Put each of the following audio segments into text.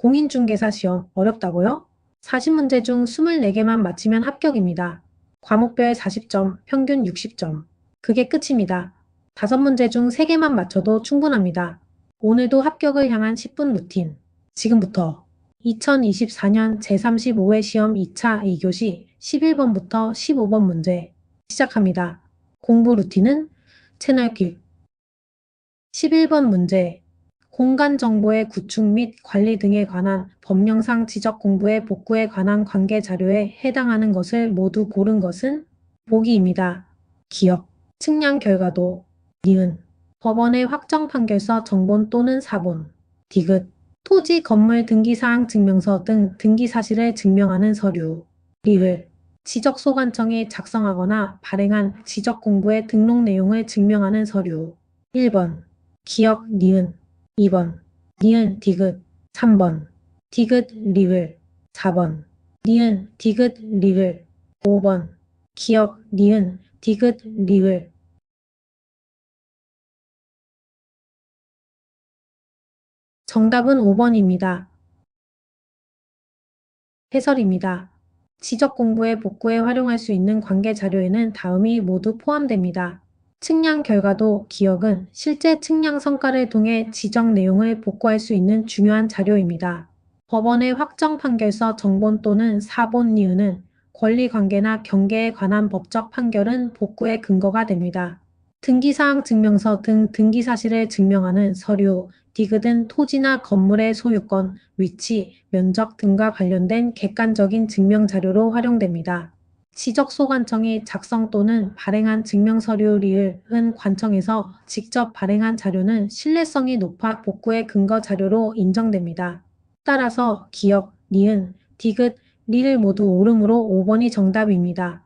공인중개사 시험 어렵다고요? 40문제 중 24개만 맞히면 합격입니다. 과목별 40점, 평균 60점. 그게 끝입니다. 5문제 중 3개만 맞춰도 충분합니다. 오늘도 합격을 향한 10분 루틴. 지금부터 2024년 제35회 시험 2차 2교시 11번부터 15번 문제 시작합니다. 공부 루틴은 채널 길 11번 문제 공간 정보의 구축 및 관리 등에 관한 법령상 지적 공부의 복구에 관한 관계 자료에 해당하는 것을 모두 고른 것은 보기입니다. 기억, 측량 결과도, 니은, 법원의 확정 판결서 정본 또는 사본, 디귿, 토지 건물 등기사항 증명서 등 등기 사실을 증명하는 서류, 리을, 지적소관청이 작성하거나 발행한 지적 공부의 등록 내용을 증명하는 서류, 1번, 기억, 니은, 2번, 니은, 디귿, 3번, 디귿, 리을, 4번, 니은, 디귿, 리을, 5번, 기억, 니은, 디귿, 리을. 정답은 5번입니다. 해설입니다. 지적 공부에 복구에 활용할 수 있는 관계 자료에는 다음이 모두 포함됩니다. 측량 결과도 기억은 실제 측량 성과를 통해 지적 내용을 복구할 수 있는 중요한 자료입니다. 법원의 확정 판결서 정본 또는 사본 이유는 권리관계나 경계에 관한 법적 판결은 복구의 근거가 됩니다. 등기사항 증명서 등 등기사실을 증명하는 서류, 디귿은 토지나 건물의 소유권, 위치, 면적 등과 관련된 객관적인 증명 자료로 활용됩니다. 지적소관청이 작성 또는 발행한 증명서류 리을은 관청에서 직접 발행한 자료는 신뢰성이 높아 복구의 근거 자료로 인정됩니다. 따라서 기억, 니은, 디귿, 리를 모두 옳음으로 5번이 정답입니다.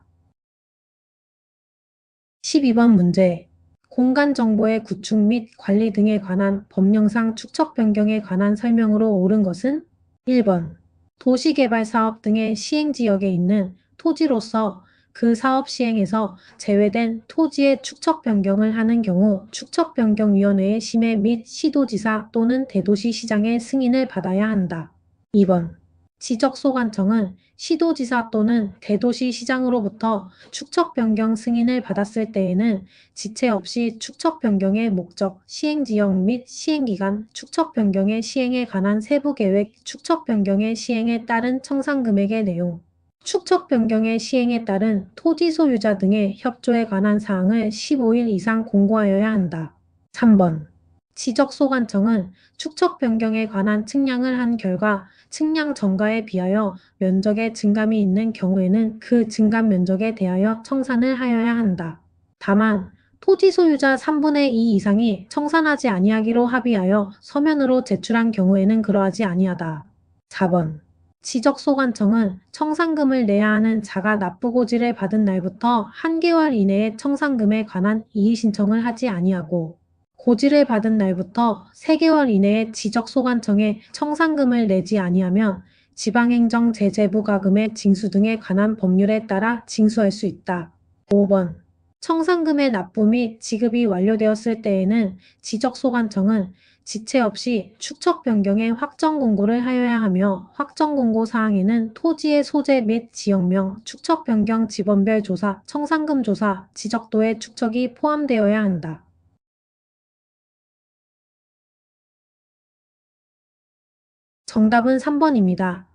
12번 문제. 공간 정보의 구축 및 관리 등에 관한 법령상 축척 변경에 관한 설명으로 옳은 것은 1번. 도시개발 사업 등의 시행 지역에 있는 토지로서 그 사업 시행에서 제외된 토지의 축척 변경을 하는 경우 축척 변경위원회의 심의 및 시도지사 또는 대도시시장의 승인을 받아야 한다. 2번. 지적 소관청은 시도지사 또는 대도시시장으로부터 축척 변경 승인을 받았을 때에는 지체 없이 축척 변경의 목적, 시행 지역 및 시행 기간, 축척 변경의 시행에 관한 세부 계획, 축척 변경의 시행에 따른 청산 금액의 내용, 축척 변경의 시행에 따른 토지 소유자 등의 협조에 관한 사항을 15일 이상 공고하여야 한다. 3번. 지적소관청은 축척 변경에 관한 측량을 한 결과 측량 전가에 비하여 면적의 증감이 있는 경우에는 그 증감 면적에 대하여 청산을 하여야 한다. 다만 토지 소유자 3분의 2 이상이 청산하지 아니하기로 합의하여 서면으로 제출한 경우에는 그러하지 아니하다. 4번. 지적소관청은 청산금을 내야 하는 자가 납부고지를 받은 날부터 한 개월 이내에 청산금에 관한 이의신청을 하지 아니하고 고지를 받은 날부터 3개월 이내에 지적소관청에 청산금을 내지 아니하면 지방행정제재부가금의 징수 등에 관한 법률에 따라 징수할 수 있다. 5번 청산금의 납부 및 지급이 완료되었을 때에는 지적소관청은 지체 없이 축척 변경의 확정 공고를 하여야 하며 확정 공고 사항에는 토지의 소재 및 지역명, 축척 변경 지번별 조사, 청산금 조사, 지적도의 축척이 포함되어야 한다. 정답은 3번입니다.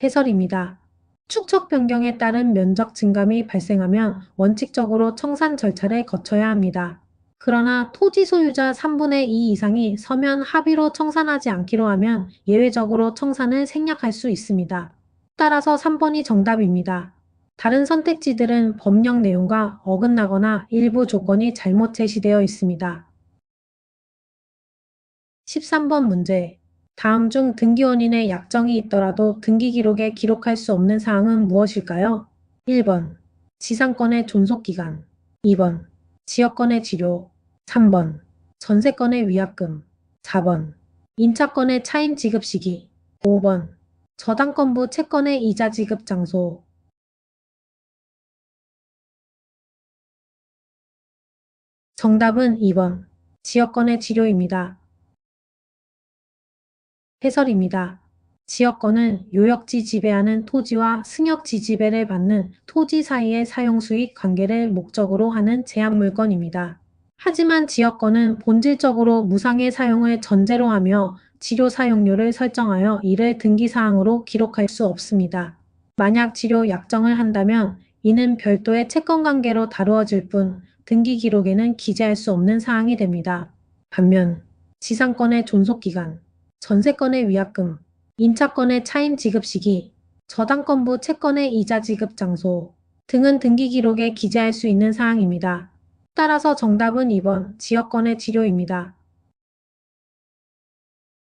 해설입니다. 축척 변경에 따른 면적 증감이 발생하면 원칙적으로 청산 절차를 거쳐야 합니다. 그러나 토지 소유자 3분의 2 이상이 서면 합의로 청산하지 않기로 하면 예외적으로 청산을 생략할 수 있습니다. 따라서 3번이 정답입니다. 다른 선택지들은 법령 내용과 어긋나거나 일부 조건이 잘못 제시되어 있습니다. 13번 문제. 다음 중 등기원인의 약정이 있더라도 등기 기록에 기록할 수 없는 사항은 무엇일까요? 1번. 지상권의 존속기간 2번. 지역권의 지료 3번. 전세권의 위약금 4번. 임차권의 차임 지급 시기 5번. 저당권부 채권의 이자 지급 장소 정답은 2번. 지역권의 지료입니다. 해설입니다. 지역권은 요역지 지배하는 토지와 승역지 지배를 받는 토지 사이의 사용수익 관계를 목적으로 하는 제한물건입니다. 하지만 지역권은 본질적으로 무상의 사용을 전제로 하며 지료 사용료를 설정하여 이를 등기사항으로 기록할 수 없습니다. 만약 지료 약정을 한다면 이는 별도의 채권관계로 다루어질 뿐 등기 기록에는 기재할 수 없는 사항이 됩니다. 반면 지상권의 존속기간, 전세권의 위약금, 임차권의 차임 지급 시기, 저당권부 채권의 이자 지급 장소 등은 등기 기록에 기재할 수 있는 사항입니다. 따라서 정답은 2번 지역권의 지료입니다.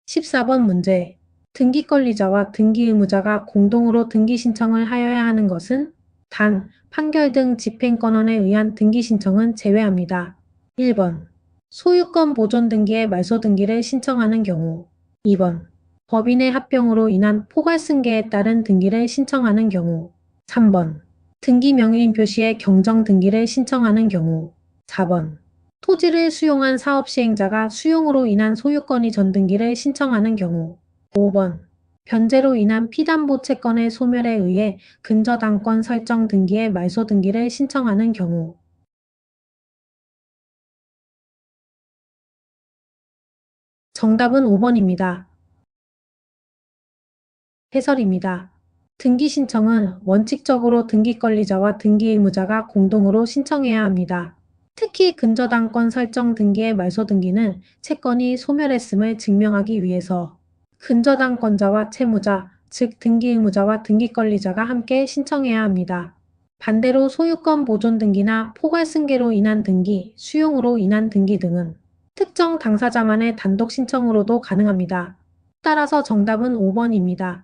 14번 문제. 등기 권리자와 등기 의무자가 공동으로 등기 신청을 하여야 하는 것은 단, 판결 등 집행권원에 의한 등기 신청은 제외합니다. 1번. 소유권 보존 등기의 말소 등기를 신청하는 경우 2번. 법인의 합병으로 인한 포괄 승계에 따른 등기를 신청하는 경우 3번. 등기 명의인 표시의 경정 등기를 신청하는 경우 4번. 토지를 수용한 사업 시행자가 수용으로 인한 소유권이 전등기를 신청하는 경우 5번. 변제로 인한 피담보 채권의 소멸에 의해 근저당권 설정 등기의 말소 등기를 신청하는 경우 정답은 5번입니다. 해설입니다. 등기 신청은 원칙적으로 등기 권리자와 등기 의무자가 공동으로 신청해야 합니다. 특히 근저당권 설정 등기의 말소 등기는 채권이 소멸했음을 증명하기 위해서 근저당권자와 채무자, 즉 등기 의무자와 등기 권리자가 함께 신청해야 합니다. 반대로 소유권 보존 등기나 포괄 승계로 인한 등기, 수용으로 인한 등기 등은 특정 당사자만의 단독 신청으로도 가능합니다. 따라서 정답은 5번입니다.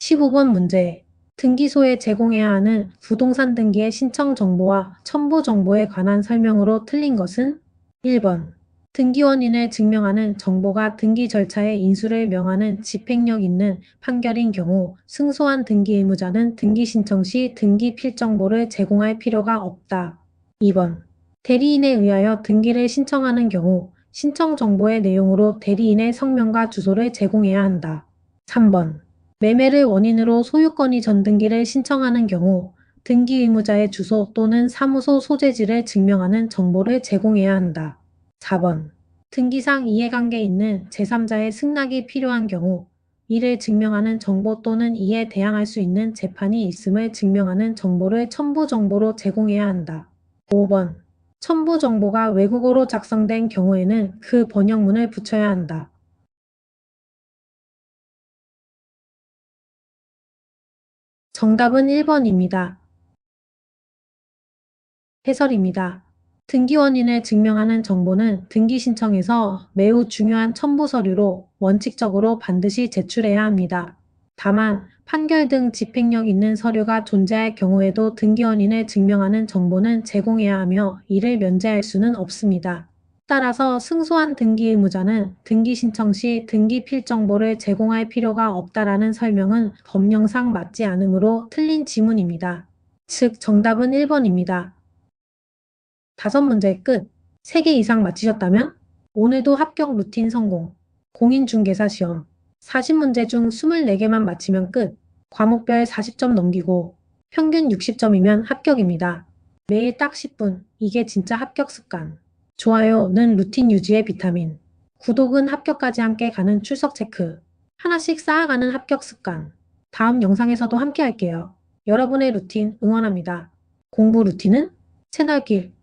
15번 문제. 등기소에 제공해야 하는 부동산 등기의 신청 정보와 첨부 정보에 관한 설명으로 틀린 것은 1번. 등기원인을 증명하는 정보가 등기 절차의 인수를 명하는 집행력 있는 판결인 경우 승소한 등기 의무자는 등기 신청 시 등기 필정보를 제공할 필요가 없다. 2번. 대리인에 의하여 등기를 신청하는 경우 신청 정보의 내용으로 대리인의 성명과 주소를 제공해야 한다. 3번. 매매를 원인으로 소유권이 전등기를 신청하는 경우 등기 의무자의 주소 또는 사무소 소재지를 증명하는 정보를 제공해야 한다. 4번. 등기상 이해관계 있는 제3자의 승낙이 필요한 경우 이를 증명하는 정보 또는 이에 대항할 수 있는 재판이 있음을 증명하는 정보를 첨부 정보로 제공해야 한다. 5번. 첨부 정보가 외국어로 작성된 경우에는 그 번역문을 붙여야 한다. 정답은 1번입니다. 해설입니다. 등기 원인을 증명하는 정보는 등기 신청에서 매우 중요한 첨부 서류로 원칙적으로 반드시 제출해야 합니다. 다만 판결 등 집행력 있는 서류가 존재할 경우에도 등기 원인을 증명하는 정보는 제공해야 하며 이를 면제할 수는 없습니다. 따라서 승소한 등기 의무자는 등기 신청 시 등기 필 정보를 제공할 필요가 없다라는 설명은 법령상 맞지 않으므로 틀린 지문입니다. 즉 정답은 1번입니다. 다섯 문제 끝. 3개 이상 맞히셨다면 오늘도 합격 루틴 성공. 공인중개사 시험. 40문제 중 24개만 맞히면 끝. 과목별 40점 넘기고 평균 60점이면 합격입니다. 매일 딱 10분. 이게 진짜 합격 습관. 좋아요는 루틴 유지의 비타민. 구독은 합격까지 함께 가는 출석 체크. 하나씩 쌓아가는 합격 습관. 다음 영상에서도 함께 할게요. 여러분의 루틴 응원합니다. 공부 루틴은 채널길